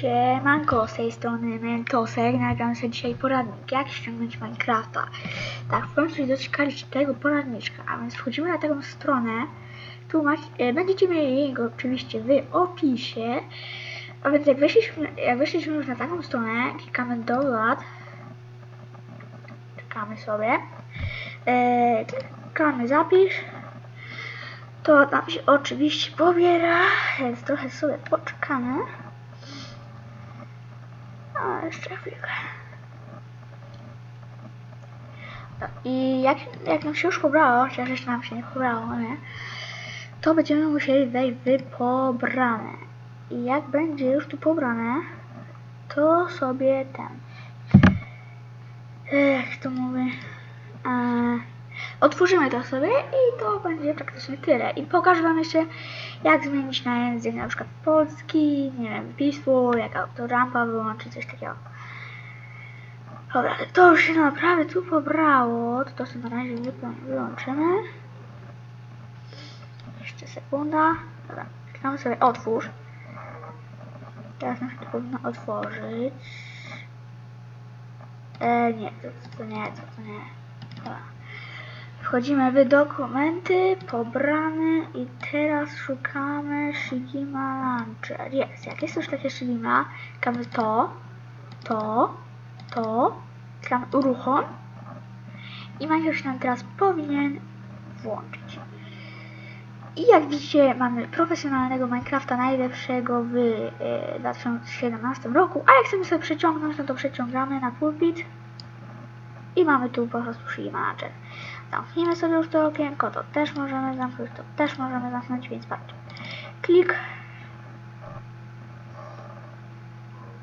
Siemanko, z tej strony Mentosek, nagram sobie dzisiaj poradnik, jak ściągnąć Minecrafta. Tak, w końcu doczekaliście tego poradniczka, a więc wchodzimy na taką stronę, tu macie, e, będziecie mieli go oczywiście w opisie, a więc jak weszliśmy, jak weszliśmy już na taką stronę, klikamy download, czekamy sobie, e, klikamy zapisz, to tam się oczywiście pobiera, więc trochę sobie poczekamy. No, i jak, jak nam się już pobrało, chociaż jeszcze nam się nie pobrało, nie? To będziemy musieli wejść w pobrane. I jak będzie już tu pobrane, to sobie ten. Jak to mówię? Otworzymy to sobie i to będzie praktycznie tyle. I pokażę Wam jeszcze, jak zmienić na język, na przykład polski, nie wiem, pismo, jak autorampa wyłączyć, coś takiego. Dobra, to już się naprawdę tu pobrało, to to sobie na razie wyłą- wyłączymy. Jeszcze sekunda. Dobra, klikamy sobie otwórz. Teraz nam się to powinno otworzyć. E, nie, to, to nie, to, to nie. Dobra. Wchodzimy w dokumenty, pobrane i teraz szukamy Shigima Launcher. Jest, jak jest już takie Shigima, klikamy to, to, to, klikamy uruchom i Minecraft się nam teraz powinien włączyć. I jak widzicie, mamy profesjonalnego Minecrafta, najlepszego w e, 2017 roku, a jak chcemy sobie przeciągnąć, no to przeciągamy na pulpit i mamy tu po prostu Shigima Launcher. Zamknijmy sobie już to okienko, to też możemy zamknąć, to też możemy zamknąć, więc patrzcie. Klik.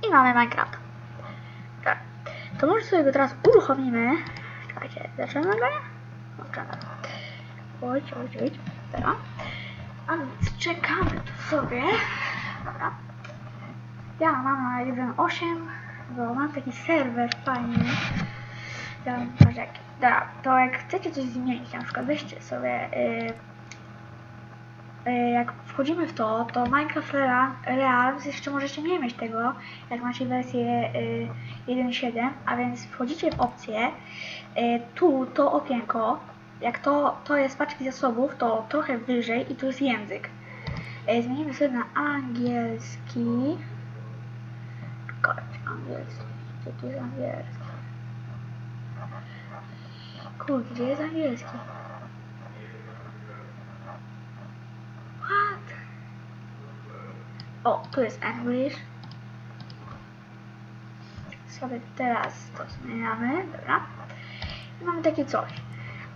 I mamy Minecraft. Tak. To może sobie go teraz uruchomimy. Czekajcie, zaczynamy go? Zaczynamy. Oj, oj, oj. Dobra. A więc czekamy tu sobie. Dobra. Ja mam na 1.8, bo mam taki serwer fajny. Mam patrz jaki. Dobra, to jak chcecie coś zmienić, na przykład weźcie sobie, yy, yy, jak wchodzimy w to, to Minecraft Real- Realms jeszcze możecie nie mieć tego, jak macie wersję yy, 1.7, a więc wchodzicie w opcję, yy, tu to okienko, jak to, to jest paczki zasobów, to trochę wyżej i tu jest język. Yy, zmienimy sobie na angielski. Czekajcie, angielski. Co tu jest angielski? Kurde, gdzie jest angielski? What? O, tu jest English. Sobie teraz to zmieniamy, dobra. I mamy takie coś.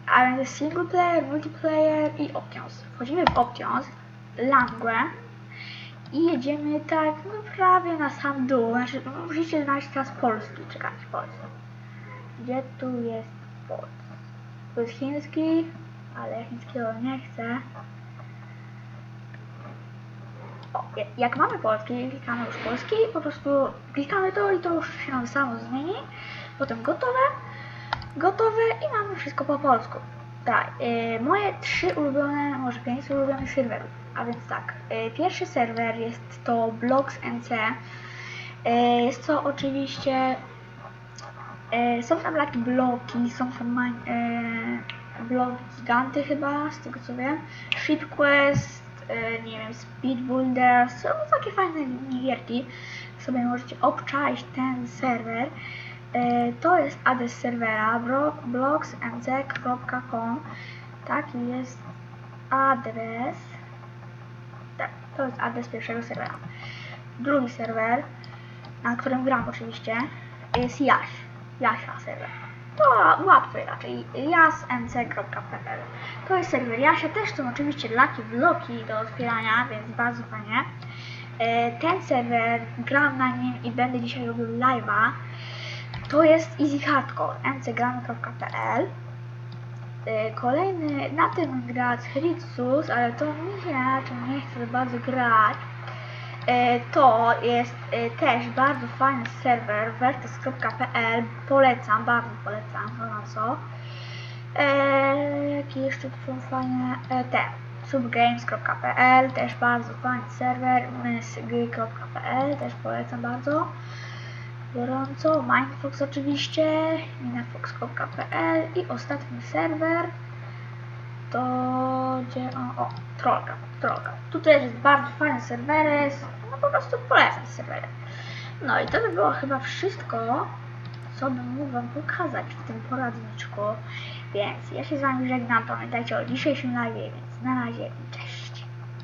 A więc single player, multiplayer i options. Wchodzimy w options, langue i jedziemy tak no prawie na sam dół. Znaczy, musicie znaleźć teraz polski, czekajcie, polski. Gdzie tu jest polski? To jest chiński, ale chińskiego nie chcę. O, ja- jak mamy polski, klikamy już polski, po prostu klikamy to i to już się samo zmieni. Potem gotowe, gotowe i mamy wszystko po polsku. Tak, y, moje trzy ulubione, może pięć ulubionych serwerów. A więc tak, y, pierwszy serwer jest to Blocks NC. Y, jest to oczywiście E, są tam takie bloki, są tam mań- e, bloki giganty chyba, z tego co wiem. Ship Quest, e, nie wiem, Speed Builder, są takie fajne gierki. Sobie możecie obczaić ten serwer. E, to jest adres serwera blocksmc.com Taki jest adres. Tak, to jest adres pierwszego serwera. Drugi serwer, na którym gram oczywiście, jest Jaś. Jasia serwer. To łatwy raczej. jasmc.pl To jest serwer Jasia. Też są oczywiście laki bloki do otwierania, więc bardzo fajnie. E, Ten serwer gram na nim i będę dzisiaj robił live'a. To jest Easy Hardcore mcgramy.pl E, Kolejny na tym gra Ritsus, ale to mi się na czym nie chce bardzo grać. E, To jest e, też bardzo fajny serwer vertex.pl Polecam, bardzo polecam, gorąco. E, Jakie jeszcze tu są fajne? Te. subgames.pl, też bardzo fajny serwer, mysgy.pl, też polecam bardzo gorąco, Mindfox oczywiście, minafox.pl i ostatni serwer to gdzie, o, o Trollka, Trollka. Tu też jest bardzo fajny serwer, no po prostu polecam serwer. No i to by było chyba wszystko, co bym mógł Wam pokazać w tym poradniczku. Więc ja się z Wami żegnam, pamiętajcie o dzisiejszym live, więc na razie, cześć.